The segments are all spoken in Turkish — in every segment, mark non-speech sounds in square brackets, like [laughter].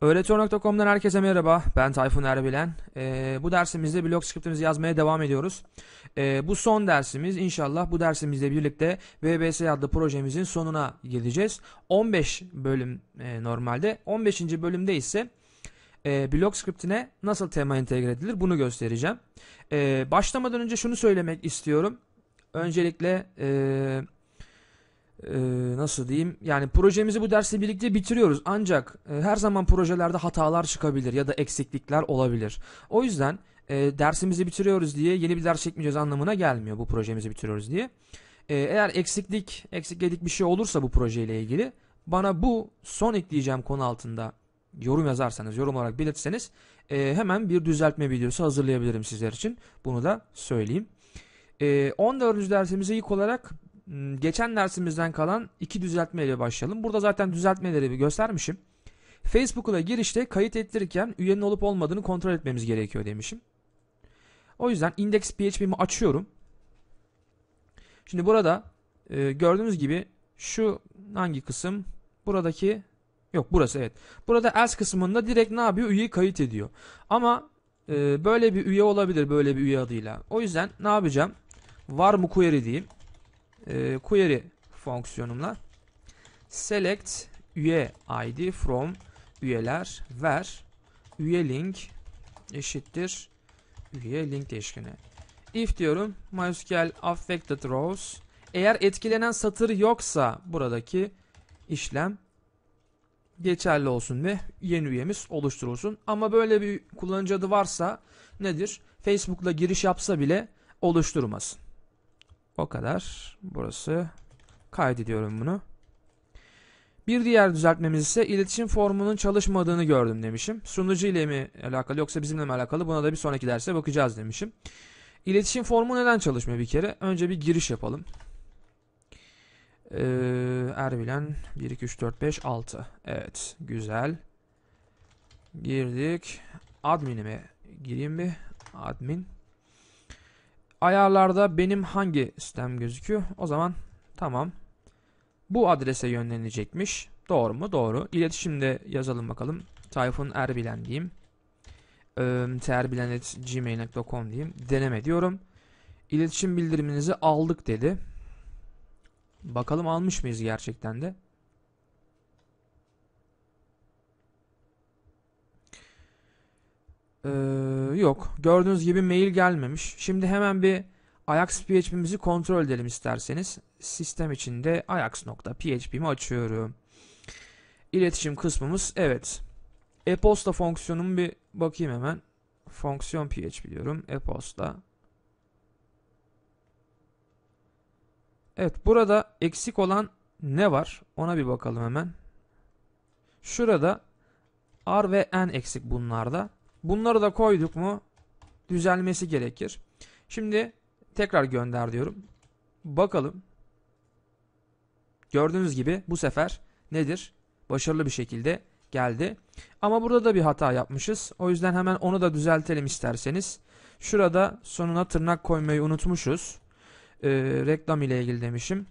Öğretiyor.com'dan herkese merhaba. Ben Tayfun Erbilen. Ee, bu dersimizde blog scriptimizi yazmaya devam ediyoruz. Ee, bu son dersimiz. İnşallah bu dersimizle birlikte VBS adlı projemizin sonuna gideceğiz. 15 bölüm e, normalde. 15. bölümde ise e, blog scriptine nasıl tema entegre edilir bunu göstereceğim. E, başlamadan önce şunu söylemek istiyorum. Öncelikle e, e, nasıl diyeyim yani projemizi bu dersi birlikte bitiriyoruz ancak e, her zaman projelerde hatalar çıkabilir ya da eksiklikler olabilir. O yüzden e, dersimizi bitiriyoruz diye yeni bir ders çekmeyeceğiz anlamına gelmiyor bu projemizi bitiriyoruz diye. E, eğer eksiklik, eksikledik bir şey olursa bu projeyle ilgili bana bu son ekleyeceğim konu altında yorum yazarsanız, yorum olarak belirtseniz e, hemen bir düzeltme videosu hazırlayabilirim sizler için. Bunu da söyleyeyim. E, 14. dersimize ilk olarak geçen dersimizden kalan iki düzeltme ile başlayalım. Burada zaten düzeltmeleri bir göstermişim. Facebook'a girişte kayıt ettirirken üyenin olup olmadığını kontrol etmemiz gerekiyor demişim. O yüzden index.php'mi açıyorum. Şimdi burada e, gördüğünüz gibi şu hangi kısım? Buradaki yok burası evet. Burada else kısmında direkt ne yapıyor? Üyeyi kayıt ediyor. Ama e, böyle bir üye olabilir böyle bir üye adıyla. O yüzden ne yapacağım? Var mı query diyeyim e, query fonksiyonumla select üye id from üyeler ver üye link eşittir üye link değişkeni. If diyorum MySQL affected rows eğer etkilenen satır yoksa buradaki işlem geçerli olsun ve yeni üyemiz oluşturulsun. Ama böyle bir kullanıcı adı varsa nedir? Facebook'la giriş yapsa bile oluşturmasın. O kadar. Burası. Kaydediyorum bunu. Bir diğer düzeltmemiz ise iletişim formunun çalışmadığını gördüm demişim. Sunucu ile mi alakalı yoksa bizimle mi alakalı buna da bir sonraki derse bakacağız demişim. İletişim formu neden çalışmıyor bir kere? Önce bir giriş yapalım. Ee, Erbilen 1, 2, 3, 4, 5, 6. Evet güzel. Girdik. Admin'ime gireyim bir. Admin. Ayarlarda benim hangi sistem gözüküyor? O zaman tamam. Bu adrese yönlenecekmiş. Doğru mu? Doğru. İletişimde yazalım bakalım. Tayfun Erbilen diyeyim. Ee, terbilen.gmail.com diyeyim. Deneme diyorum. İletişim bildiriminizi aldık dedi. Bakalım almış mıyız gerçekten de. Ee, yok. Gördüğünüz gibi mail gelmemiş. Şimdi hemen bir Ajax kontrol edelim isterseniz. Sistem içinde ajax.php'mi açıyorum. İletişim kısmımız evet. E-posta fonksiyonumu bir bakayım hemen. Fonksiyon PHP diyorum. E-posta. Evet burada eksik olan ne var? Ona bir bakalım hemen. Şurada R ve N eksik bunlarda. Bunları da koyduk mu düzelmesi gerekir. Şimdi tekrar gönder diyorum. Bakalım. Gördüğünüz gibi bu sefer nedir? Başarılı bir şekilde geldi. Ama burada da bir hata yapmışız. O yüzden hemen onu da düzeltelim isterseniz. Şurada sonuna tırnak koymayı unutmuşuz. Ee, reklam ile ilgili demişim.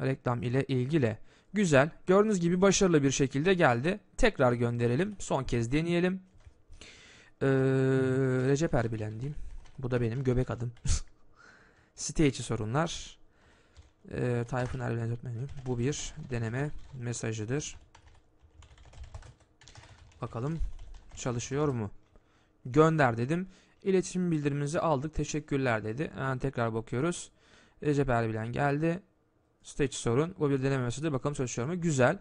Reklam ile ilgili. Güzel. Gördüğünüz gibi başarılı bir şekilde geldi. Tekrar gönderelim. Son kez deneyelim. Ee, Recep Erbilen diyeyim. Bu da benim göbek adım. [laughs] Site içi sorunlar. Ee, Tayfun Erbilen öğretmenim. Bu bir deneme mesajıdır. Bakalım çalışıyor mu? Gönder dedim. İletişim bildirimimizi aldık. Teşekkürler dedi. Yani tekrar bakıyoruz. Recep Erbilen geldi. Site içi sorun. Bu bir deneme mesajıdır. Bakalım çalışıyor mu? Güzel.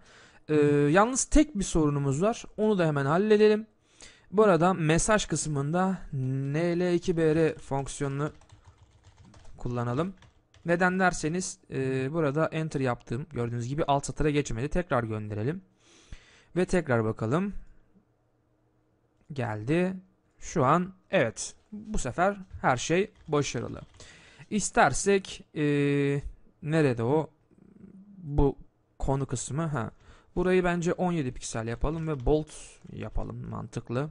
Ee, yalnız tek bir sorunumuz var. Onu da hemen halledelim. Burada mesaj kısmında nl2br fonksiyonunu kullanalım. Neden derseniz e, burada enter yaptığım gördüğünüz gibi alt satıra geçmedi. Tekrar gönderelim. Ve tekrar bakalım. Geldi. Şu an evet bu sefer her şey başarılı. İstersek e, nerede o bu konu kısmı ha Burayı bence 17 piksel yapalım ve bold yapalım mantıklı.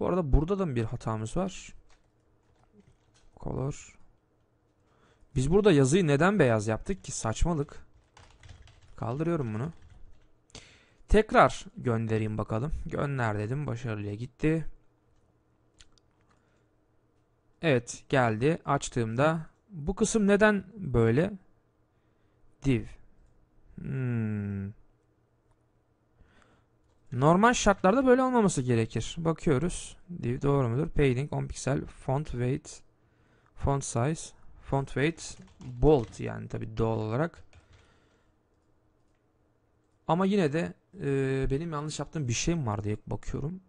Bu arada burada da bir hatamız var. Color. Biz burada yazıyı neden beyaz yaptık ki? Saçmalık. Kaldırıyorum bunu. Tekrar göndereyim bakalım. Gönder dedim. Başarılıya gitti. Evet geldi. Açtığımda bu kısım neden böyle? Div. Hmm. Normal şartlarda böyle olmaması gerekir. Bakıyoruz. Doğru mudur? Padding 10 piksel. Font weight. Font size. Font weight. Bold yani tabi doğal olarak. Ama yine de e, benim yanlış yaptığım bir şey mi var diye bakıyorum.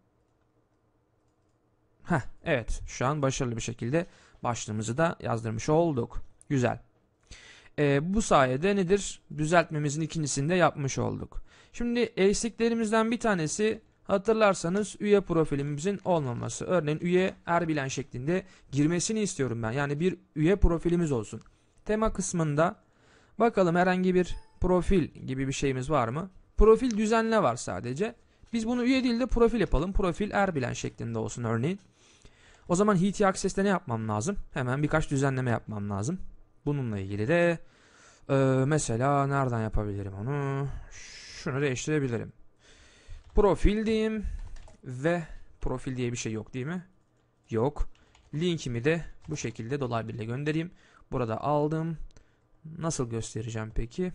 Heh, evet şu an başarılı bir şekilde başlığımızı da yazdırmış olduk. Güzel. E, bu sayede nedir? Düzeltmemizin ikincisini de yapmış olduk. Şimdi eksiklerimizden bir tanesi hatırlarsanız üye profilimizin olmaması. Örneğin üye Erbilen şeklinde girmesini istiyorum ben. Yani bir üye profilimiz olsun. Tema kısmında bakalım herhangi bir profil gibi bir şeyimiz var mı? Profil düzenle var sadece. Biz bunu üye değil de profil yapalım. Profil Erbilen şeklinde olsun örneğin. O zaman HT Access'te ne yapmam lazım? Hemen birkaç düzenleme yapmam lazım. Bununla ilgili de e, mesela nereden yapabilirim onu? Şunu değiştirebilirim. Profil diyeyim ve profil diye bir şey yok değil mi? Yok. Linkimi de bu şekilde dolaylı ile göndereyim. Burada aldım. Nasıl göstereceğim peki?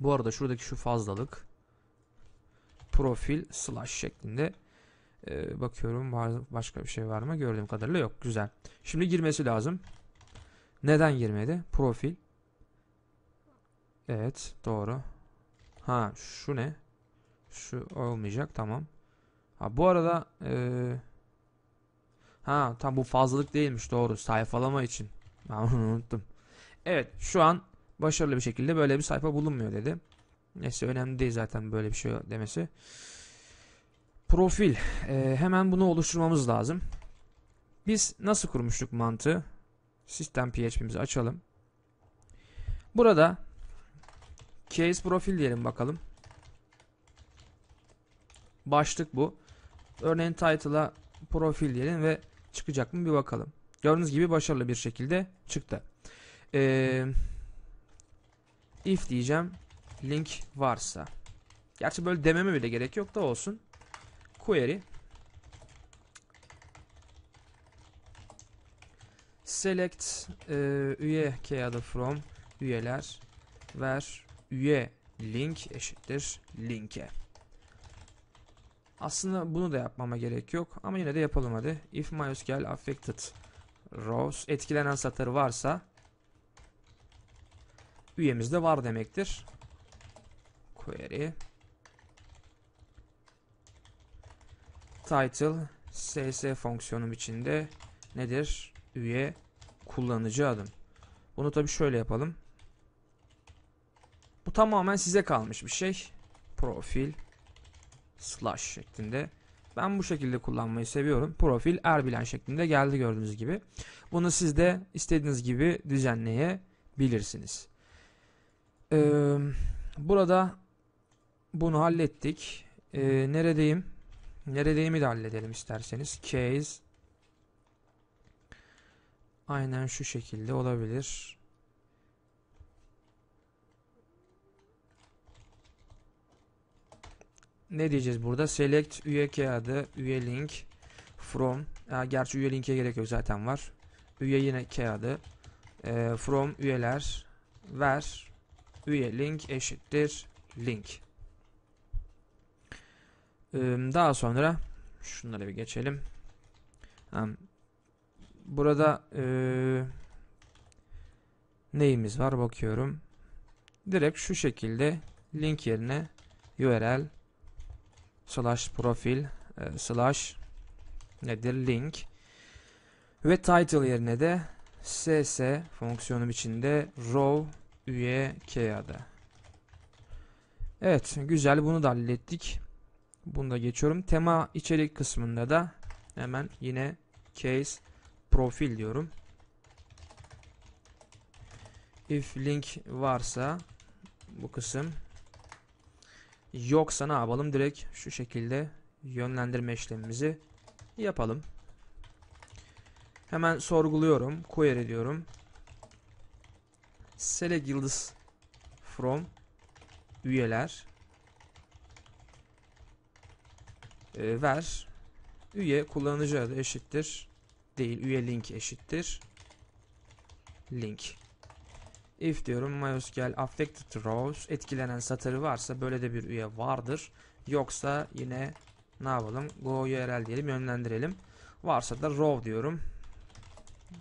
Bu arada şuradaki şu fazlalık profil slash şeklinde ee, bakıyorum başka bir şey var mı? Gördüğüm kadarıyla yok. Güzel. Şimdi girmesi lazım. Neden girmedi? Profil. Evet. Doğru. Ha şu ne? Şu olmayacak. Tamam. Ha bu arada ee, ha tam bu fazlalık değilmiş. Doğru. Sayfalama için. [laughs] Ben onu unuttum. Evet. Şu an başarılı bir şekilde böyle bir sayfa bulunmuyor dedi. Neyse önemli değil zaten böyle bir şey demesi. Profil. Ee, hemen bunu oluşturmamız lazım. Biz nasıl kurmuştuk mantığı? Sistem PHP'mizi açalım. Burada case profil diyelim bakalım. Başlık bu. Örneğin title'a profil diyelim ve çıkacak mı bir bakalım. Gördüğünüz gibi başarılı bir şekilde çıktı. Ee, if diyeceğim link varsa. Gerçi böyle dememe bile gerek yok da olsun. Query select e, üye kağıdı from üyeler ver üye link eşittir linke. Aslında bunu da yapmama gerek yok ama yine de yapalım hadi. If MySQL affected rows etkilenen satır varsa üyemizde var demektir. Query title ss fonksiyonum içinde nedir? Üye kullanıcı adım. Bunu tabi şöyle yapalım. Bu tamamen size kalmış bir şey. Profil slash şeklinde. Ben bu şekilde kullanmayı seviyorum. Profil erbilen şeklinde geldi gördüğünüz gibi. Bunu siz de istediğiniz gibi düzenleyebilirsiniz. Ee, burada bunu hallettik. Ee, neredeyim? Neredeyimi de halledelim isterseniz. Case aynen şu şekilde olabilir. Ne diyeceğiz burada? Select üye kağıdı, üye link from. Ya, gerçi üye linke gerek yok zaten var. Üye yine kağıdı. E, from üyeler ver üye link eşittir link. Daha sonra şunları bir geçelim. Burada e, neyimiz var bakıyorum. Direkt şu şekilde link yerine URL slash profil e, slash nedir link ve title yerine de ss fonksiyonum içinde row üye kağıdı. Evet güzel bunu da hallettik. Bunu da geçiyorum. Tema içerik kısmında da hemen yine case profil diyorum. If link varsa bu kısım yoksa ne yapalım? Direkt şu şekilde yönlendirme işlemimizi yapalım. Hemen sorguluyorum. Query diyorum. Select yıldız from üyeler e, ver üye kullanıcı adı eşittir değil üye link eşittir link if diyorum MySQL affected rows etkilenen satırı varsa böyle de bir üye vardır. Yoksa yine ne yapalım? Go url diyelim yönlendirelim. Varsa da row diyorum.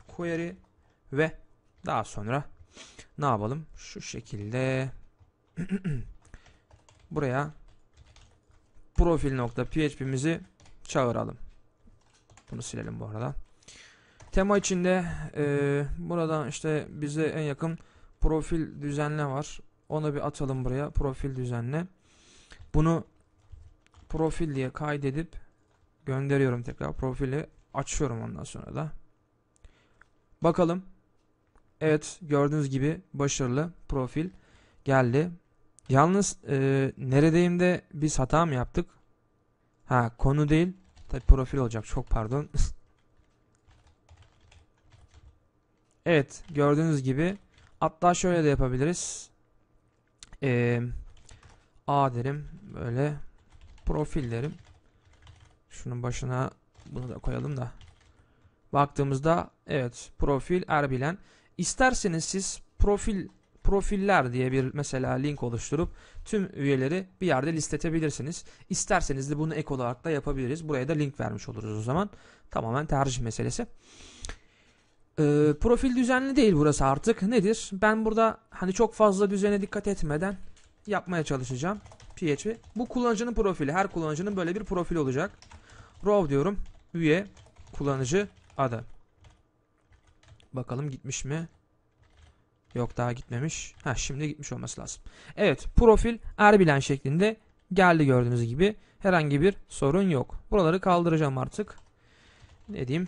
Query ve daha sonra ne yapalım? Şu şekilde [clears throat] buraya profil.php'mizi çağıralım. Bunu silelim bu arada. Tema içinde e, burada işte bize en yakın profil düzenle var. Onu bir atalım buraya. Profil düzenle. Bunu profil diye kaydedip gönderiyorum tekrar. Profili açıyorum ondan sonra da. Bakalım. Evet gördüğünüz gibi başarılı profil geldi. Yalnız e, neredeyim de biz hata mı yaptık? Ha konu değil. Tabi profil olacak çok pardon. [laughs] evet gördüğünüz gibi hatta şöyle de yapabiliriz. E, A derim böyle profil derim. Şunun başına bunu da koyalım da. Baktığımızda evet profil Erbilen. İsterseniz siz profil profiller diye bir mesela link oluşturup tüm üyeleri bir yerde listetebilirsiniz. İsterseniz de bunu ek olarak da yapabiliriz. Buraya da link vermiş oluruz o zaman. Tamamen tercih meselesi. Ee, profil düzenli değil burası artık. Nedir? Ben burada hani çok fazla düzene dikkat etmeden yapmaya çalışacağım. PHP. Bu kullanıcının profili. Her kullanıcının böyle bir profil olacak. Row diyorum. Üye kullanıcı adı. Bakalım gitmiş mi? Yok daha gitmemiş. Ha şimdi gitmiş olması lazım. Evet profil Erbilen şeklinde geldi gördüğünüz gibi. Herhangi bir sorun yok. Buraları kaldıracağım artık. Ne diyeyim?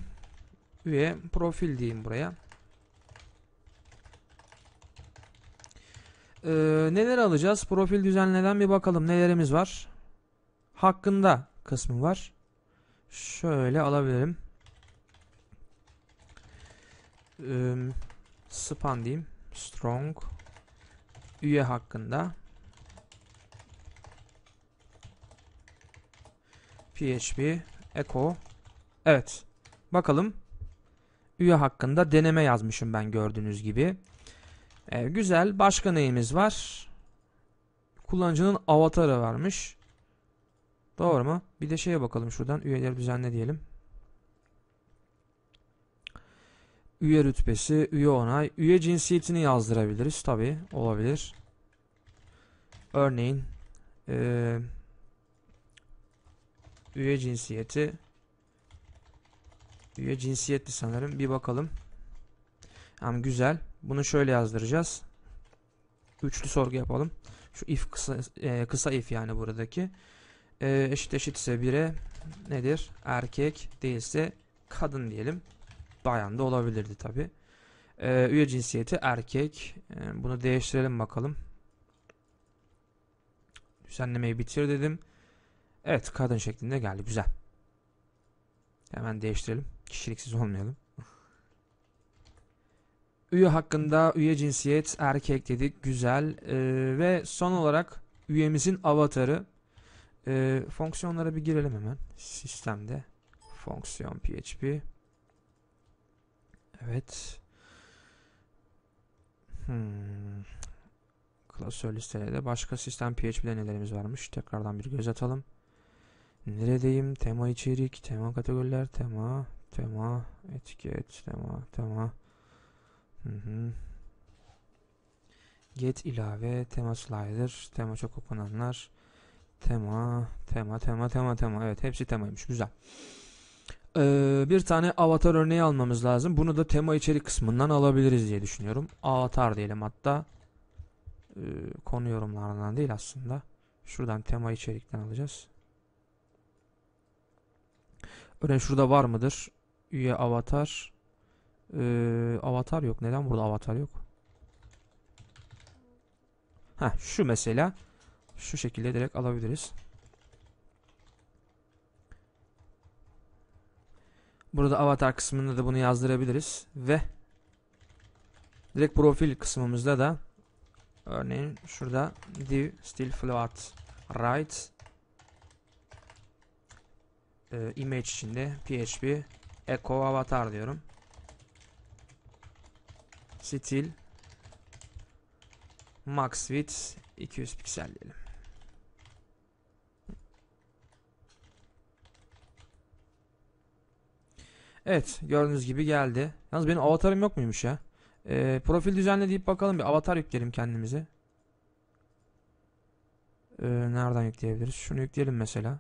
Üye profil diyeyim buraya. Ee, neler alacağız? Profil düzenleden bir bakalım. Nelerimiz var? Hakkında kısmı var. Şöyle alabilirim. Ee, span diyeyim strong üye hakkında php echo evet bakalım üye hakkında deneme yazmışım ben gördüğünüz gibi. Ee, güzel başka neyimiz var? Kullanıcının avatarı varmış. Doğru mu? Bir de şeye bakalım şuradan üyeleri düzenle diyelim. Üye rütbesi, üye onay, üye cinsiyetini yazdırabiliriz. Tabi olabilir. Örneğin e, üye cinsiyeti üye cinsiyetli sanırım. Bir bakalım. Hem güzel. Bunu şöyle yazdıracağız. Üçlü sorgu yapalım. Şu if kısa, e, kısa if yani buradaki. E, eşit eşit ise 1'e nedir? Erkek değilse kadın diyelim. Bayan da olabilirdi tabi. Ee, üye cinsiyeti erkek. Ee, bunu değiştirelim bakalım. Düzenlemeyi bitir dedim. Evet kadın şeklinde geldi. Güzel. Hemen değiştirelim. Kişiliksiz olmayalım. Üye hakkında üye cinsiyet erkek dedik. Güzel. Ee, ve son olarak üyemizin avatarı. Ee, fonksiyonlara bir girelim hemen. Sistemde. Fonksiyon PHP. Evet. Hmm. Klasör listelerde başka sistem PHP'de nelerimiz varmış? Tekrardan bir göz atalım. Neredeyim? Tema içerik, tema kategoriler, tema, tema, etiket, tema, tema. Hı hı. Get ilave, tema slider, tema çok okunanlar, tema, tema, tema, tema, tema. Evet hepsi temaymış. Güzel. Ee, bir tane avatar örneği almamız lazım. Bunu da tema içerik kısmından alabiliriz diye düşünüyorum. Avatar diyelim hatta. Ee, konu yorumlarından değil aslında. Şuradan tema içerikten alacağız. Örneğin şurada var mıdır? Üye avatar. Ee, avatar yok. Neden burada avatar yok? Ha şu mesela. Şu şekilde direkt alabiliriz. Burada avatar kısmında da bunu yazdırabiliriz ve direkt profil kısmımızda da örneğin şurada div still float right e, image içinde php echo avatar diyorum. Stil max width 200 piksel diyelim. Evet gördüğünüz gibi geldi. Yalnız benim avatarım yok muymuş ya? Ee, profil düzenle deyip bakalım bir avatar yükleyelim kendimize. Ee, nereden yükleyebiliriz? Şunu yükleyelim mesela.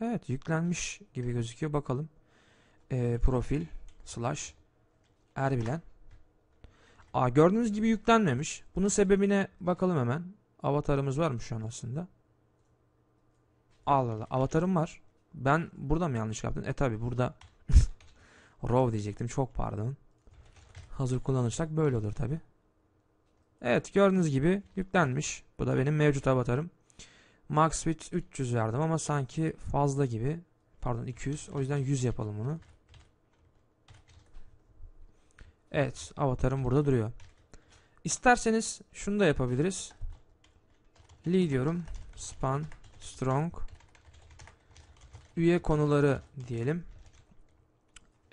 Evet yüklenmiş gibi gözüküyor. Bakalım. Ee, profil slash erbilen. Aa, gördüğünüz gibi yüklenmemiş. Bunun sebebine bakalım hemen. Avatarımız var mı şu an aslında? Allah Allah. Avatarım var. Ben burada mı yanlış yaptım? E tabi burada [laughs] Raw diyecektim. Çok pardon. Hazır kullanırsak böyle olur tabi. Evet gördüğünüz gibi yüklenmiş. Bu da benim mevcut avatarım. Max width 300 verdim ama sanki fazla gibi. Pardon 200. O yüzden 100 yapalım bunu. Evet avatarım burada duruyor. İsterseniz şunu da yapabiliriz. Lee diyorum. Span strong üye konuları diyelim.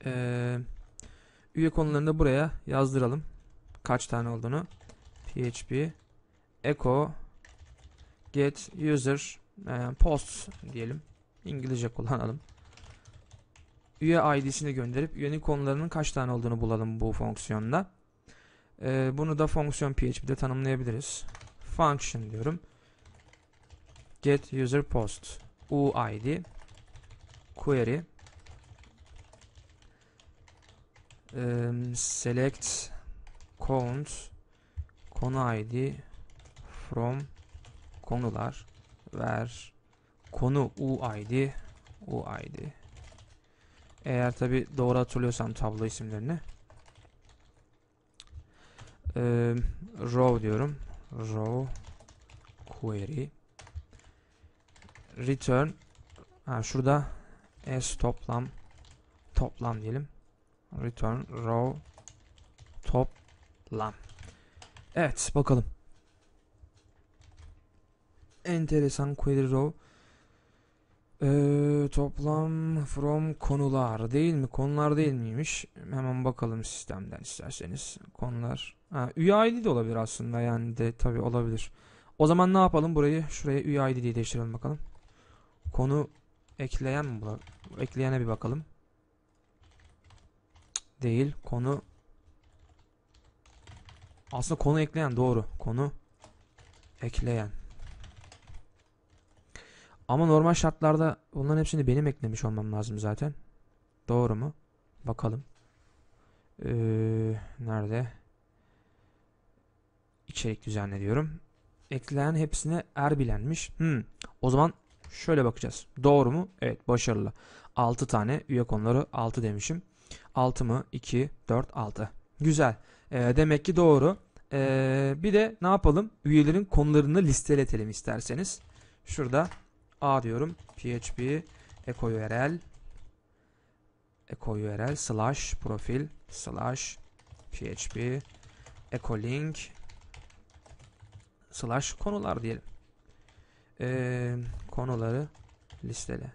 Ee, üye konularını da buraya yazdıralım. Kaç tane olduğunu. PHP echo get user e, post diyelim. İngilizce kullanalım. Üye ID'sini gönderip üyenin konularının kaç tane olduğunu bulalım bu fonksiyonda. Ee, bunu da fonksiyon PHP'de tanımlayabiliriz. Function diyorum. Get user post UID query um, select count konu id from konular. Ver. Konu uid uid eğer tabi doğru hatırlıyorsam tablo isimlerini. Um, row diyorum. Row query. Return. Ha, şurada s toplam toplam diyelim. Return row toplam. Evet bakalım. Enteresan query row. Ee, toplam from konular değil mi? Konular değil miymiş? Hemen bakalım sistemden isterseniz. Konular. Ha, üye ID de olabilir aslında yani de tabi olabilir. O zaman ne yapalım? Burayı şuraya üye ID diye değiştirelim bakalım. Konu ekleyen mi bu? Ekleyene bir bakalım. Değil. Konu aslında konu ekleyen doğru. Konu ekleyen. Ama normal şartlarda bunların hepsini benim eklemiş olmam lazım zaten. Doğru mu? Bakalım. Ee, nerede? İçerik düzenle diyorum. Ekleyen hepsine er bilenmiş. Hmm. O zaman Şöyle bakacağız. Doğru mu? Evet başarılı. 6 tane üye konuları 6 demişim. 6 mı? 2, 4, 6. Güzel. E, demek ki doğru. E, bir de ne yapalım? Üyelerin konularını listeletelim isterseniz. Şurada A diyorum. PHP echo URL echo URL slash profil slash PHP echo link slash konular diyelim e, konuları listele.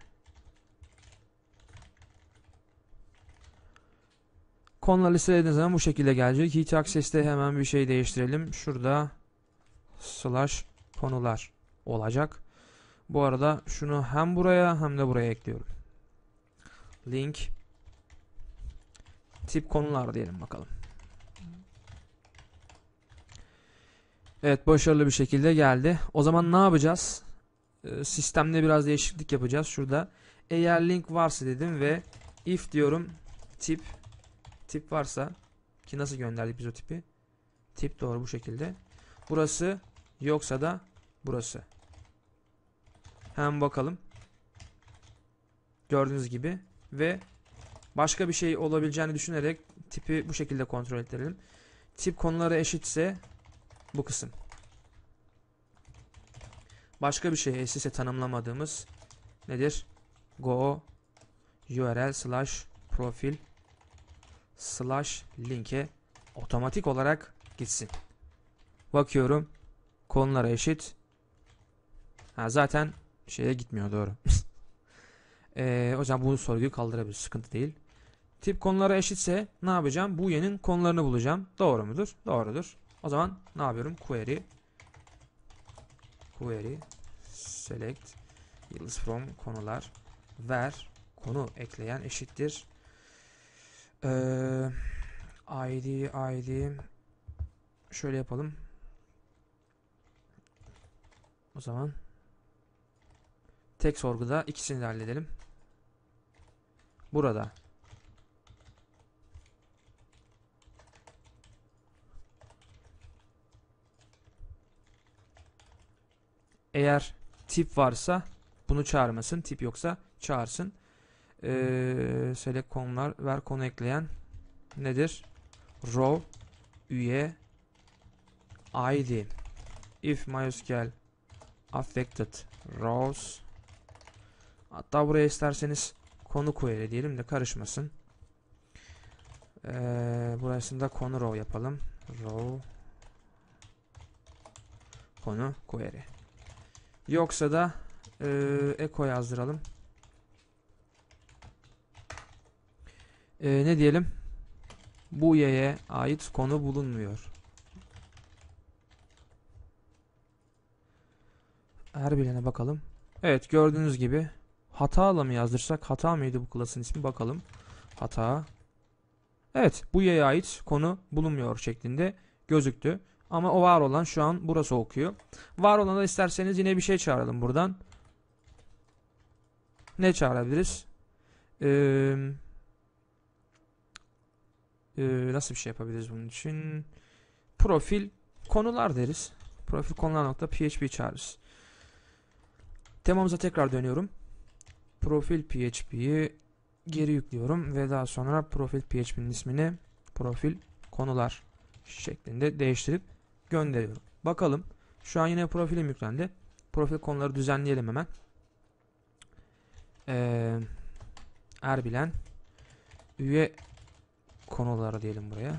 Konuları listelediğiniz zaman bu şekilde gelecek. Heat Access'te hemen bir şey değiştirelim. Şurada slash konular olacak. Bu arada şunu hem buraya hem de buraya ekliyorum. Link tip konular diyelim bakalım. Evet başarılı bir şekilde geldi. O zaman ne yapacağız? Ee, sistemde biraz değişiklik yapacağız. Şurada eğer link varsa dedim ve if diyorum tip tip varsa ki nasıl gönderdik biz o tipi? Tip doğru bu şekilde. Burası yoksa da burası. Hemen bakalım. Gördüğünüz gibi ve başka bir şey olabileceğini düşünerek tipi bu şekilde kontrol edelim. Tip konuları eşitse bu kısım. Başka bir şey SS'e tanımlamadığımız nedir? Go URL slash profil slash linke otomatik olarak gitsin. Bakıyorum. Konulara eşit. Ha, zaten şeye gitmiyor doğru. [laughs] Ee, o zaman bu sorguyu kaldırabiliriz. Sıkıntı değil. Tip konulara eşitse ne yapacağım? Bu üyenin konularını bulacağım. Doğru mudur? Doğrudur. O zaman ne yapıyorum? Query query select yıldız from konular ver konu ekleyen eşittir Ee, id id şöyle yapalım o zaman tek sorguda ikisini de halledelim burada Eğer tip varsa bunu çağırmasın. Tip yoksa çağırsın. Ee, select konular ver konu ekleyen nedir? Row üye id if MySQL affected rows hatta buraya isterseniz konu query diyelim de karışmasın. Ee, burasında konu row yapalım. Row konu query. Yoksa da e, echo yazdıralım. E, ne diyelim? Bu üyeye ait konu bulunmuyor. Her birine bakalım. Evet gördüğünüz gibi hatalı mı yazdırsak hata mıydı bu klasın ismi bakalım. Hata. Evet bu üyeye ait konu bulunmuyor şeklinde gözüktü. Ama o var olan şu an burası okuyor. Var olana isterseniz yine bir şey çağıralım buradan. Ne çağırabiliriz? Ee, e, nasıl bir şey yapabiliriz bunun için? Profil konular deriz. Profil konular nokta php çağırırız. Temamıza tekrar dönüyorum. Profil php'yi geri yüklüyorum ve daha sonra profil php'nin ismini profil konular şeklinde değiştirip gönderiyorum. Bakalım. Şu an yine profilim yüklendi. Profil konuları düzenleyelim hemen. Ee, Erbilen üye konuları diyelim buraya.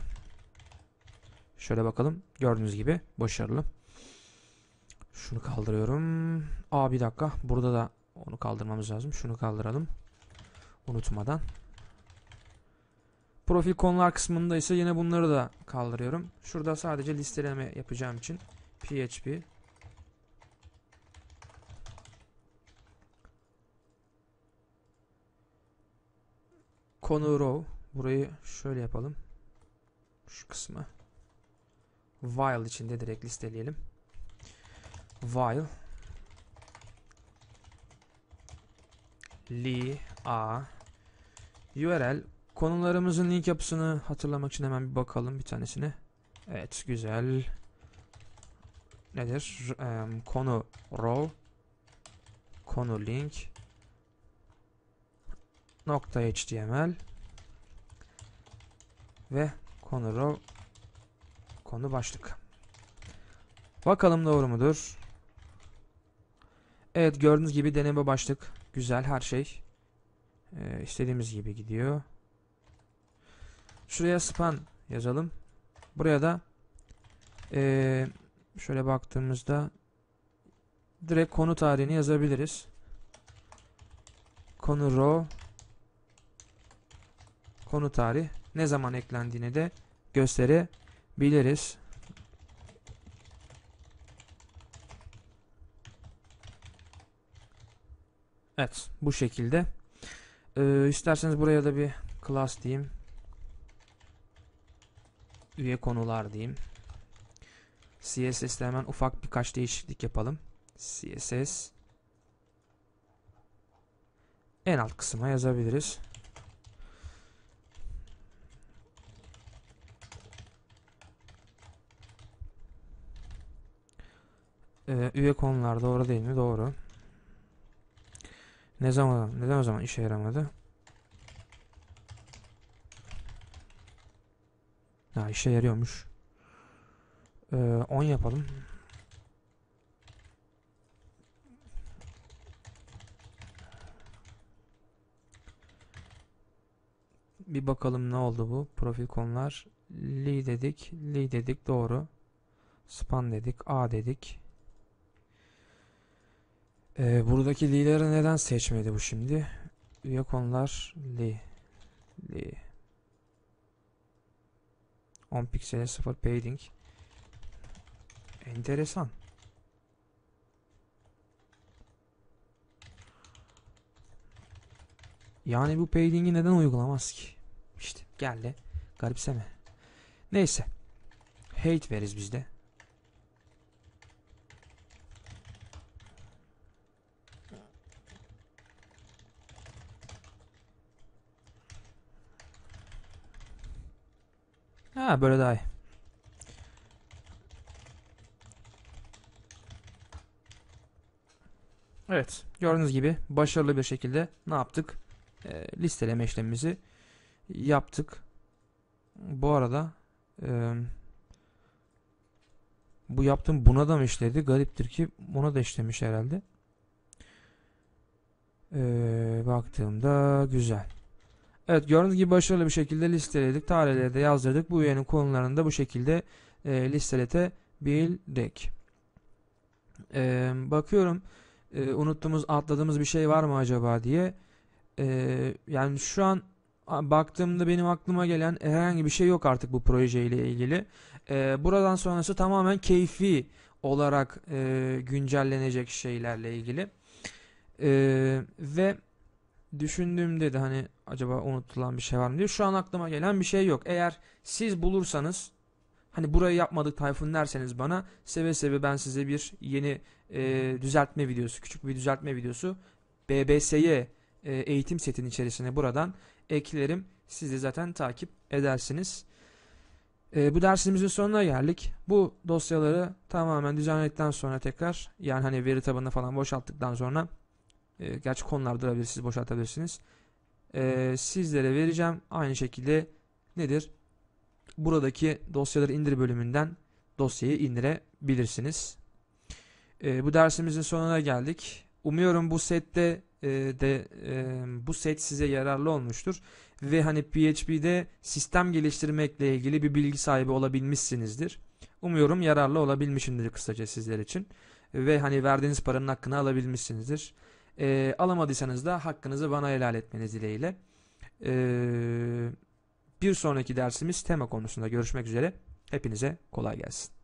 Şöyle bakalım. Gördüğünüz gibi başarılı. Şunu kaldırıyorum. Aa bir dakika. Burada da onu kaldırmamız lazım. Şunu kaldıralım. Unutmadan. Profil konular kısmında ise yine bunları da kaldırıyorum. Şurada sadece listeleme yapacağım için PHP konu row burayı şöyle yapalım. Şu kısmı while içinde direkt listeleyelim. While li a URL Konularımızın link yapısını hatırlamak için hemen bir bakalım bir tanesine. Evet güzel. Nedir? Um, konu row konu link nokta html ve konu row konu başlık. Bakalım doğru mudur? Evet gördüğünüz gibi deneme başlık. Güzel her şey. Ee, istediğimiz gibi gidiyor. Şuraya span yazalım. Buraya da ee, şöyle baktığımızda direkt konu tarihini yazabiliriz. Konu row konu tarih ne zaman eklendiğini de gösterebiliriz. Evet bu şekilde. Ee, isterseniz buraya da bir class diyeyim üye konular diyeyim. CSS'te hemen ufak birkaç değişiklik yapalım. CSS en alt kısma yazabiliriz. Ee, üye konular doğru değil mi? Doğru. Ne zaman neden o zaman işe yaramadı? Ya işe yarıyormuş. Ee, 10 yapalım. Bir bakalım ne oldu bu. Profil konular. Li dedik. Li dedik. Doğru. Span dedik. A dedik. Ee, buradaki li'leri neden seçmedi bu şimdi? üye konular li. Li. 10 piksele 0 padding. Enteresan. Yani bu padding'i neden uygulamaz ki? İşte geldi. Garipseme. Neyse. Hate veririz biz Ha böyle daha iyi. Evet gördüğünüz gibi başarılı bir şekilde ne yaptık? Ee, listeleme işlemimizi yaptık. Bu arada e, bu yaptığım buna da mı işledi? Gariptir ki buna da işlemiş herhalde. Ee, baktığımda güzel. Evet gördüğünüz gibi başarılı bir şekilde listeledik. Tarihleri de yazdırdık. Bu üyenin konularını da bu şekilde e, listeletebildik. E, bakıyorum e, unuttuğumuz atladığımız bir şey var mı acaba diye. E, yani şu an baktığımda benim aklıma gelen herhangi bir şey yok artık bu projeyle ilgili. E, buradan sonrası tamamen keyfi olarak e, güncellenecek şeylerle ilgili. E, ve düşündüğümde de hani acaba unutulan bir şey var mı diye şu an aklıma gelen bir şey yok. Eğer siz bulursanız hani burayı yapmadık Tayfun derseniz bana seve seve ben size bir yeni e, düzeltme videosu, küçük bir düzeltme videosu BBS'ye e, eğitim setinin içerisine buradan eklerim. Siz de zaten takip edersiniz. E, bu dersimizin sonuna geldik. Bu dosyaları tamamen düzenledikten sonra tekrar yani hani veri tabanını falan boşalttıktan sonra e, gerçi konular durabilir siz boşaltabilirsiniz. E, sizlere vereceğim. Aynı şekilde nedir? Buradaki dosyaları indir bölümünden dosyayı indirebilirsiniz. E, bu dersimizin sonuna geldik. Umuyorum bu sette e, de e, bu set size yararlı olmuştur ve hani PHP'de sistem geliştirmekle ilgili bir bilgi sahibi olabilmişsinizdir. Umuyorum yararlı olabilmişimdir kısaca sizler için ve hani verdiğiniz paranın hakkını alabilmişsinizdir. E, alamadıysanız da hakkınızı bana helal etmeniz dileğiyle. E, bir sonraki dersimiz tema konusunda görüşmek üzere. Hepinize kolay gelsin.